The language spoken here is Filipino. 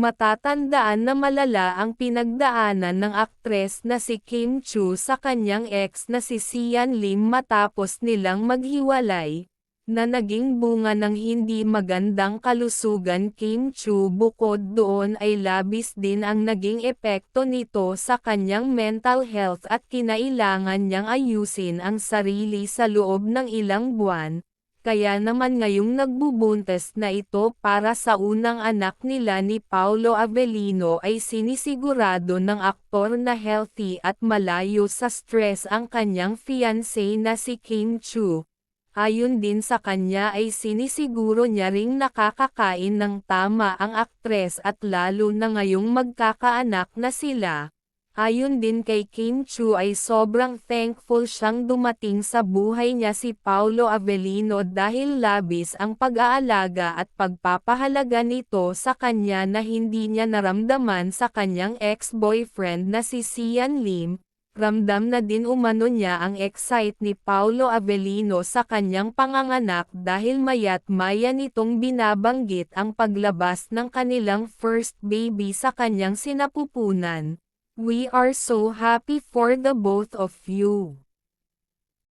Matatandaan na malala ang pinagdaanan ng aktres na si Kim Chu sa kanyang ex na si Sian Lim matapos nilang maghiwalay, na naging bunga ng hindi magandang kalusugan. Kim Chu bukod doon ay labis din ang naging epekto nito sa kanyang mental health at kinailangan niyang ayusin ang sarili sa loob ng ilang buwan, kaya naman ngayong nagbubuntes na ito para sa unang anak nila ni Paulo Avellino ay sinisigurado ng aktor na healthy at malayo sa stress ang kanyang fiancé na si Kim Chu. Ayon din sa kanya ay sinisiguro niya ring nakakakain ng tama ang aktres at lalo na ngayong magkakaanak na sila. Ayon din kay Kim Chu ay sobrang thankful siyang dumating sa buhay niya si Paulo Avellino dahil labis ang pag-aalaga at pagpapahalaga nito sa kanya na hindi niya naramdaman sa kanyang ex-boyfriend na si Sian Lim. Ramdam na din umano niya ang excite ni Paulo Avellino sa kanyang panganganak dahil mayat maya nitong binabanggit ang paglabas ng kanilang first baby sa kanyang sinapupunan. We are so happy for the both of you.